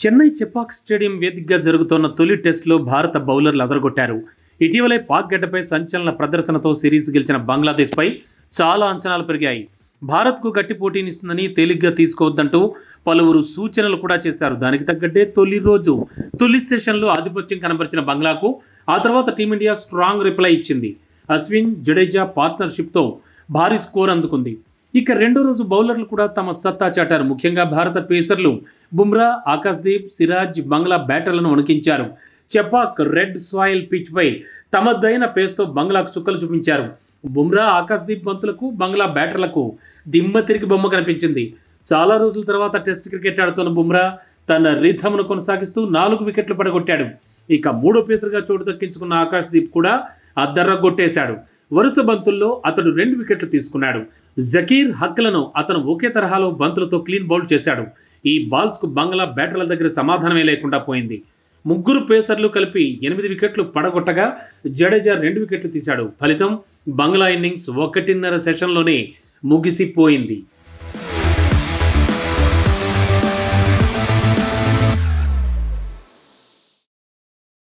Chennai Chepauk stadium వేదికగా జరుగుతున్న తొలి టెస్టులో భారత బౌలర్లు అదరగొట్టారు. ఇటీవలే పాక్ గడ్డపై సంచలన ప్రదర్శనతో సిరీస్ గెలిచిన బంగ్లాదేశ్పై చాలా అంచనాలు పెరిగాయి. భారత్కు గట్టి పోటీనిస్తుందని తేలిగ్గా తీసుకోవద్దంటూ పలువురు సూచనలు కూడా చేశారు. దానికి తగ్గట్టే తొలి రోజు తొలి సెషన్లో ఆధిపత్యం కనబరిచిన బంగ్లాకు ఆ తర్వాత టీమిండియా స్ట్రాంగ్ రిప్లై ఇచ్చింది. అశ్విన్ జడేజా పార్ట్నర్షిప్తో భారీ స్కోర్ అందుకుంది. ఇక రెండో రోజు బౌలర్లు కూడా తమ సత్తా చాటారు. ముఖ్యంగా భారత పేసర్లు బుమ్రా ఆకాశ్దీప్ సిరాజ్ బంగ్లా బ్యాటర్లను వణికించారు. చెపాక్ రెడ్ సాయిల్ పిచ్ పై తమదైన పేస్తో బంగ్లాకు చుక్కలు చూపించారు. బుమ్రా ఆకాశ్దీప్ బంతులకు బంగ్లా బ్యాటర్లకు దిమ్మ తిరిగి బొమ్మ కనిపించింది. చాలా రోజుల తర్వాత టెస్ట్ క్రికెట్ ఆడుతున్న బుమ్రా తన రిథమ్ను కొనసాగిస్తూ నాలుగు వికెట్లు పడగొట్టాడు. ఇక మూడో పేసర్గా చోటు దక్కించుకున్న ఆకాశ్దీప్ కూడా అద్దర్రగొట్టేశాడు. వరుస బంతుల్లో అతడు రెండు వికెట్లు తీసుకున్నాడు. జకీర్ హక్లను అతను ఒకే తరహాలో బంతులతో క్లీన్ బౌల్డ్ చేశాడు. ఈ బాల్స్కు బంగ్లా బ్యాటర్ల దగ్గర సమాధానమే లేకుండా పోయింది. ముగ్గురు పేసర్లు కలిపి ఎనిమిది వికెట్లు పడగొట్టగా జడేజా రెండు వికెట్లు తీశాడు. ఫలితం బంగ్లా ఇన్నింగ్స్ ఒకటిన్నర సెషన్లోనే ముగిసిపోయింది.